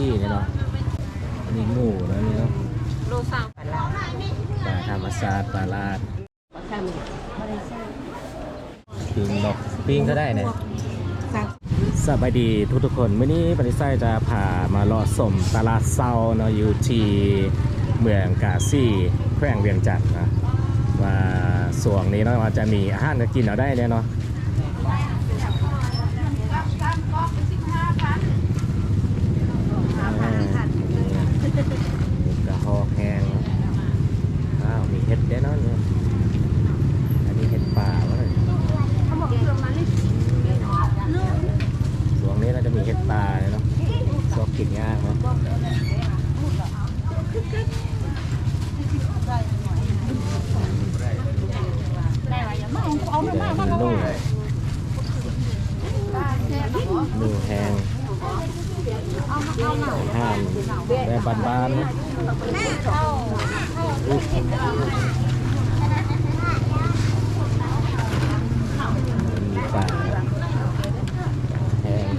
ซี่เนี่ยเนาะ อันนี้หมูนะนี่เนาะโลสามพันละปลาธรรมชาติปลาลาดปิงนกปิงก็ได้เนี่ยสบายดีทุกทุกคนมื่อนี้ปริไซจะพามาเลาะสมตลาดเซาเนาะอยู่ที่เมืองกาซี่แขวงเวียงจันทน์นะว่าส่วงนี้เนาะว่าจะมีอาหารจะกินเอาได้เนี่ยเนาะ กระหอกแห้งอ้าว มีเห็ดแน่นอนเนี่ยอันนี้เห็ดป่าวะเลยช่วงนี้เราจะมีเห็ดป่าเลยเนาะชอบกินง่ายเนาะนี่เลยมีนุ่งนุ่งแห้งห้าม แบบบานๆนะอุ๊ยมีป่าแห้ง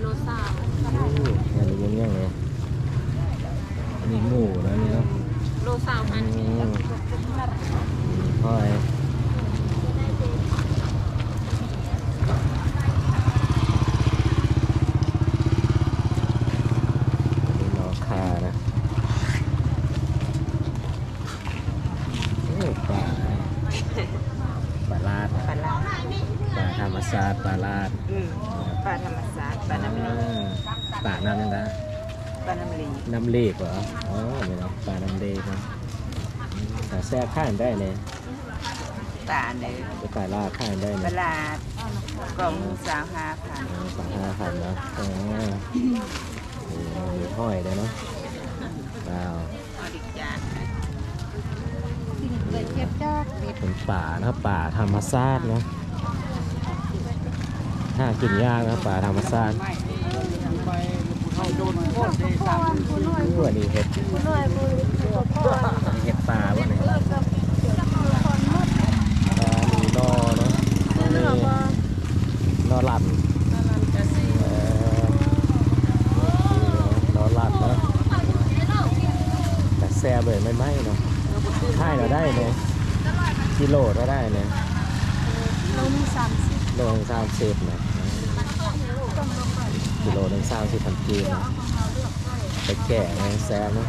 โลสาม อู้อันนี้ยังยังเลยอันนี้หมูนะนี่เนาะ โลสามพัน อืมค่อยอันนี้หนอคานะโอ้ปลาปลาลาด พันละ ปลาธรรมชาติปลาลาด อืมปลาธรรมชาติปลาน้ำลี อ่าปลาน้ำยังไง ปลาน้ำลีน้ำเลกเหรออ๋อนี่เนาะปลาน้ำเลกนะอืมแต่แซ่บข้านได้เลยปลาเนื้อจะปลาลาดข้านได้ปเลลายลาดกล่องสาวห้าพันสองห้าพันเนาะอ๋อนี่มีห้อยเลยเนาะว้าวเอาดิจานเป็นป่านะป่าธรรมชาติเนาะถ้ากินยากนะป่าธรรมชาติอู้อัน นี้เห็ดอันนี้เห็ดป่าวะเนี่ยอ่ามีนอเนาะนี่นอหลันเออนอหลันเนาะแต่แซ่บเลยไม่ไหมเนาะค่ายเราได้เนี่ยกิโลเราได้เนี่ยโลนึงสามสิบโลนึงสามสิบนะกิโลหนึงสามสิบพันกีนะ ไปแก่ไงแซ่บนะ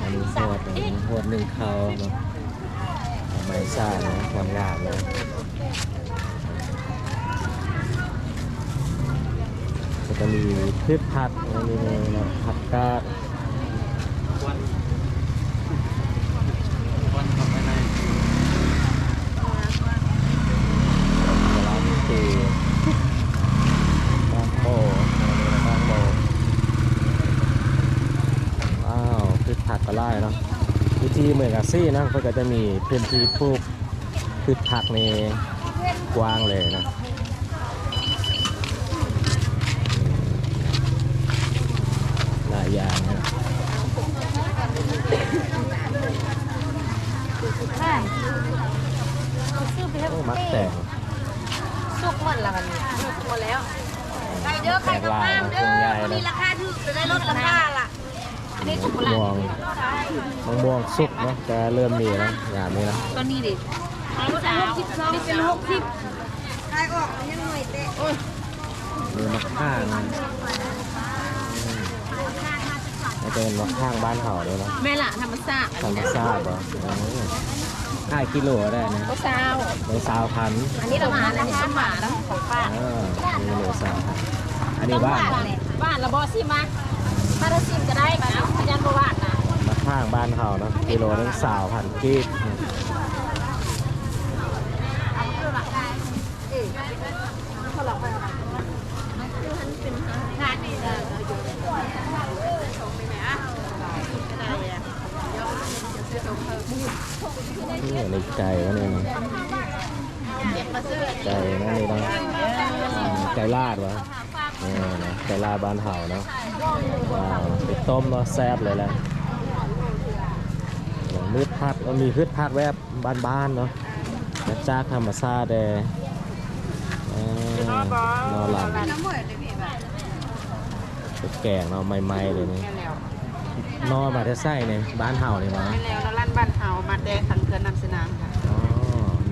อันนี้หวดนะหวดหนึ่งเขาเนาะไม้ซ่านะทำงานเลยก็จะมีพืชผักนะมีเนะผักกาดเวลามีตีบางโบบางโบว้าวพืชผักก็ไล่เนาะวิธีเหมือนกับ ซี่นะเขาก็จะมีพื้นที่ปลูกพืชผักในกว้างเลยนะ หลายอย่างนะ ค่ะเอาซื้อไปให้ โอ้มัก เต้ แต่ง สุกหมดละมันสุกหมดแล้ว ไปเด้อใครกับน้ำเด้อวันนี้ราคาถูกจะได้ลดราคาล่ะ อันนี้สุก มะ ละ ม่วงมะม่วงสุกเนาะจะเริ่มมีแล้วอย่างนี้นะตัวนี้ดิลดหกสิบสองเป็นหกสิบขายออกยังหน่อยเต้มีมะข้างอืมแล้วจะเป็นมะข้างบ้านเขาด้วยเนาะแม่ละธรรมชาติธรรมชาติเหรอห้ากิโลได้นะก็เช้าในสาวพันธุ์อันนี้เราหวานอันนี้ส้มหวานแล้วของป้าอ่านี่โลสาวพันธุ์อันนี้บ้านบ้านเราบอสิมามาเราซิมก็ได้นะพยันบวานนะ มะข้านเขานะกิโลนึงสาวพันกีบทานนี่เลยนี่ในไก่ก็เนี่ยนะไก่นั่นนี่นะไก่ลาดวะเออนะไก่ลาดบ้านเห่าเนาะไปต้มเนาะแซ่บเลยแหละ มืดพัดมันมีพืชพัดแบบบ้านๆเนาะแล้วจากธรรมชาติเด้เออนอนหลับน้ำเหมือนเลยพี่แบบเป็นแกงเนาะใหม่ๆเลยนี่แม่แล้วนอนมาแต่ไส้เนี่ยบ้านเฮานี่มาแม่แล้วแล้วร้านบ้านเฮามาแดงขันเกินนำสนามค่ะอ๋อ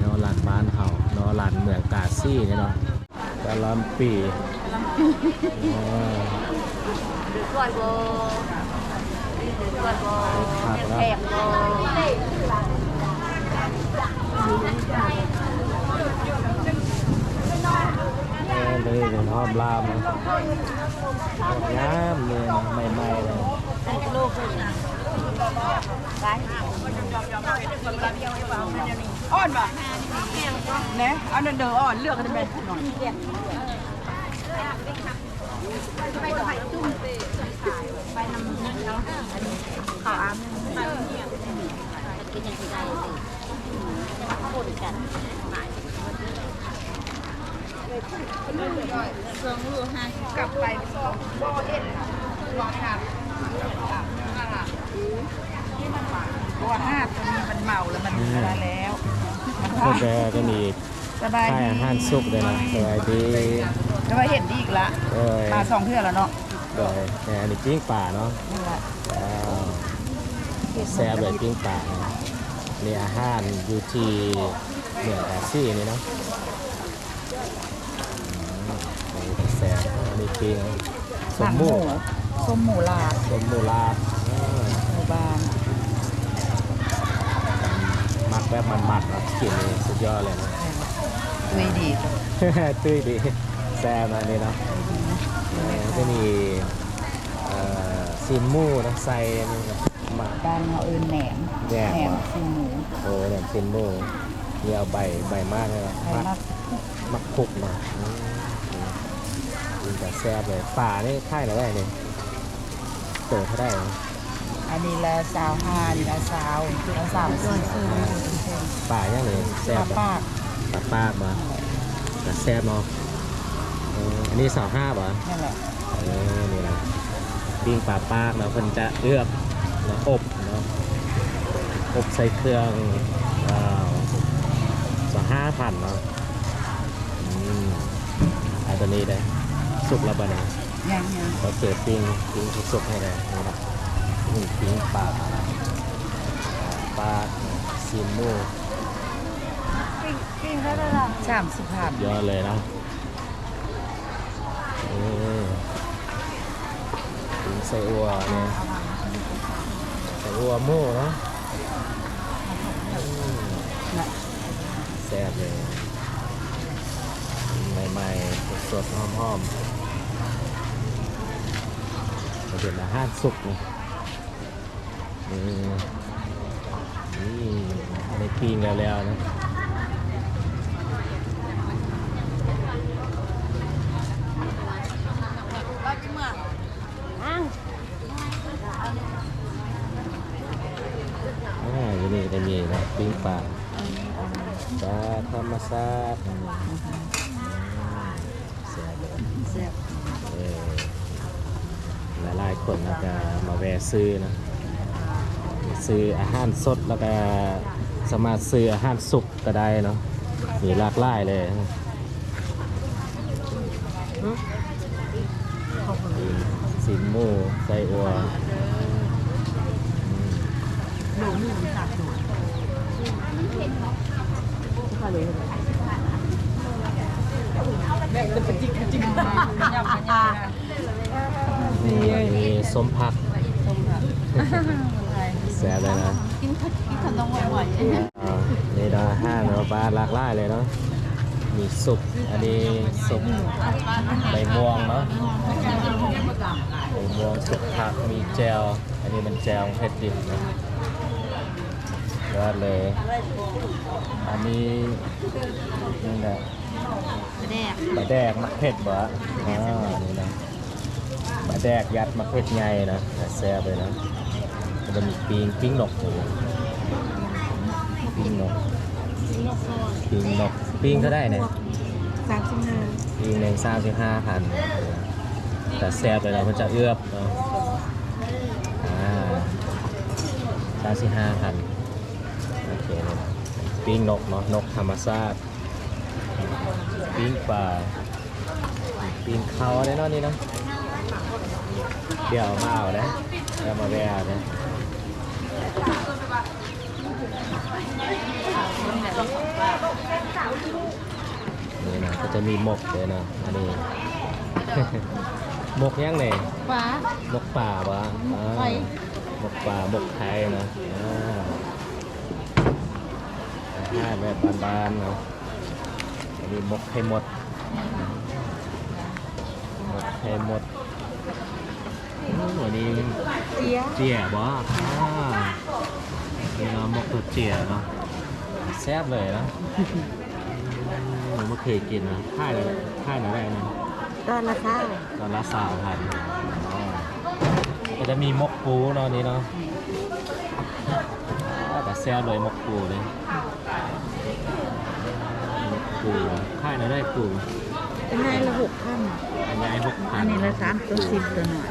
นอนหลันบ้านเฮานอนหลันเมืองกาซี่เนี่ยเนาะกะลำปีอ๋อก่อนโบ ก่อบกแล้วเลยเป็นหอมลามนะงาเลยใหม่ๆเลยลูกเลยนะไปอ่อนป่ะเนี่ยเอาเดินเดินอ่อนเลือกกันไปหน่อย กินอย่างที่ได้เลยคนกันกลับไปบ่เห็นรอขาดเพราะว่าห้าตัวนี้มันเมาแล้วมันอะไรแล้วกาจะก็มีสบายค่ายดีอาหารสุกเลยนะสบายดีแล้วเห็นดีอีกละเอ้ยมาสองเทื่อแล้วเนาะ เอ้ยแต่อันนี้ปิ้งป่าเนาะนั่นแหละว้าวแซ่บเลยปิ้งป่านี่อาหารอยู่ที่เมืองกาซี่นี่เนาะอืมนี่แซ่บอันนี้ปิ้งสมหมูส้มหมูลาดสมหมูลาดอ่าหมู่บ้านหมักแบบมันๆเนาะกลินนี่สุดยอดเลยนะ ดุยดี ตุ้ยดีแซ่บนะนี่เนาะเออจะมีเอ่อ ซีนหมูนะใส่นี่นะหมักบ้านเขาเอินแหนมแหนมแหนมเหรอซีหมูโอ้เนี่ยซีนหมูนี่เอาใบใบมากเลยนะไทยมักมากมักคุกเนาะอืมกินแต่แซ่บเลยป่านี่ค่ายอะไรเนี่ยเปิดเท่าได้นะอันนี้ละสาวห้านี่ละสาวละสามสี่ป่ายังเลยแซ่ปลาบปากป่าปากมาแต่แซ่บเนาะเอออันนี้สาวห้าป่ะนั่นแหละเออนี่นะ ปิ้งปลาปากเนาะเพิ่นจะเลือกแล้วอบเนาะอบใส่เครื่องว้าวสองห้าพันเนาะอืมอันตัวนี้ได้สุกแล้วบ่เนี่ยยังยังเราเกิดปิ้งปิ้งสุกๆให้เลยนี่นะนี่ปิ้งปลาปลาซีนหมูสามสิบพันยอดเลยนะเออปิ้ง ใส่อัวเนี่ยใส่อัวหมูเนาะแซ่บเลยใหม่ๆสดๆหอมๆเราเป็นอาหารสุกนี่นี่ในปิ้งแล้วๆนะ อ้าง อ่าอยู่ นี่จะมีนะปิ้งปลาปลาธรรมชาติเสียเลยแซ่บเออหลายๆคนนะจะมาแวะซื้อนะซื้ออาหารสดแล้วก็สามารถซื้ออาหารสุกก็ได้เนาะมีหลากหลายเลยสินหมูไส้อัวอืมหนูหนูตั ดหนูแม่จะจิกจิกมีส้มผักแซ่บเลยนะกินกินขนมบ่อยอ่านี่เราห้าเนาะปลาหลากหลายเลยเนาะมีสุกอันนี้สุกใบม่วงเนาะใบม่วงสุกผักมีแจวอันนี้มันแจวเผ็ดดิบนะ ยอดเลย อันนี้นี่แหละแดกปลาแดกมะเผ็ดบ่อ่านี่นะปลาแดกยัดมะเผ็ดไงนะแต่แซ่บเลยนะมันจะมีปิ้งปิ้งนกอยู่ปิ้งนกปิ้งนกปิ้งก็ได้เนี่ยสามสิบห้าปิ้งหนึ่งสามสิบห้าพันแต่แซ่บเลยนะมันจะเอื้อบเนาะอ่าสามสิบห้าพัน ปิ้งนกเนาะนกธรรมชาติปิ้งปลาปิ้งเขาได้เนาะนี่เนาะเดี๋ยวมาเอานะเดี๋ยวมาแวะนะนี่นะก็จะมีหมกเลยนะอันนี้หมกยังไงฟ้าหมกป่าปะอ่าไข่หมกป่าหมกไทยนะ อ่าอาหารแบบบานๆเนาะอันนี้หมกไข่มดหมกไข่มดอืมอันนี้เจียเจี๋ยบ่อ่านี่เนาะหมกตัวเจี๋ยเนาะแซ่บเลยนะอืมไม่เคยกินนะค่ายเลยค่ายไหนได้นะตอนละค่ะตอนละสามพันก็จะมีมกปูเนาะนี่เนาะอ่าแต่แซ่บเลยมกปูเลยม กปูค่ายไหนได้ปูเป็นไงละหกพันอันนี้ไอ้หกพัอันนนี้ละสามตัวสิบตัวหน่อย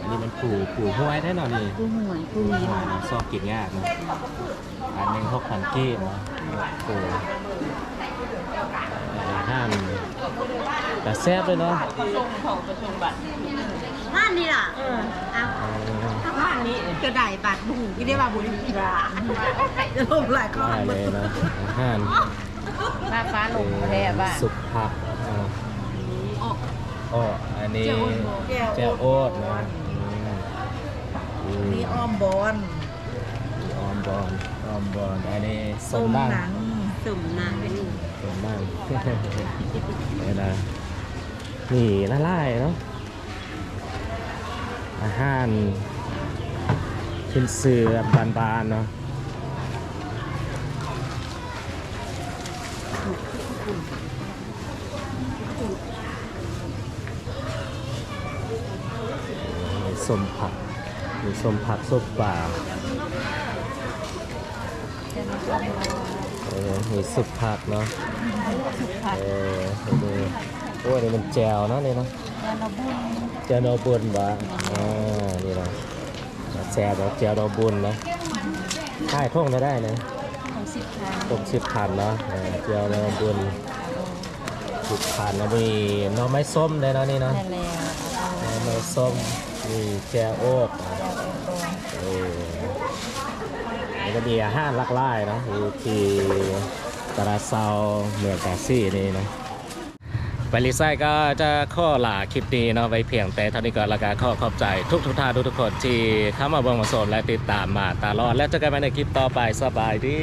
อันนี้มันปูปูห้วยได้เนาะนี่ผู้ห่วยผู้ปูวีห้วยเนาะซอกกินยากเนาะอันหนึ่งหกพันกีบเนาะมกปูอาหารแต่แซ่บเลยเนาะห้านนี่ล่ะเออเอาเออห้านนี้จะได้บาทบุหูที่ได้บาทบุญอีกร้านจะลงหลายข้อได้เลยนะอาหาร มาฟ้าลงแท้บ้านสุกผักอ่าอ้ออันนี้แจ่วโอ๊ตนะอืมนี่อ้อมบอลออมบอลออมบอลอันนี้ส้มบ้างหนังสุ่มนางเป็นส้มบ้างนี่นะนี่ละลายเนาะอาหารขึ้นเสือบานๆเนาะมี ส้มผักมีส้มผักส้มปลาเออมีสุปผักเนาะเออดูโอ้ยนี่มันแจวเนาะนี่เนาะแจวดอกบุญบ่อ่านี่เนาะแจวดอกแจวดอกบุญนะค่ายท่องจะได้นะของสิบพันตกสิบพันเนาะเออแจวดอกบุญสิบพันแล้วมีหน่อไม้ส้มได้เนาะนี่เนาะได้แล้วหน่อไม้ส้ม มีแจวโอ๊กเออแล้วก็มีอาหารหลากหลายเนาะอยู่ที่ตลาเซาเมืองกาซี่นี่เนาะไปรีไซก็จะข้อหลาคลิปนี้เนาะไว้เพียงแต่เท่านี้ก่อนละการข้อขอบใจ ทุกทุกท่านทุกทุกคนที่เข้ามาเบิ่งมาชมและติดตามมาตลอด และเจอกันใหม่ในคลิปต่อไปสบายดี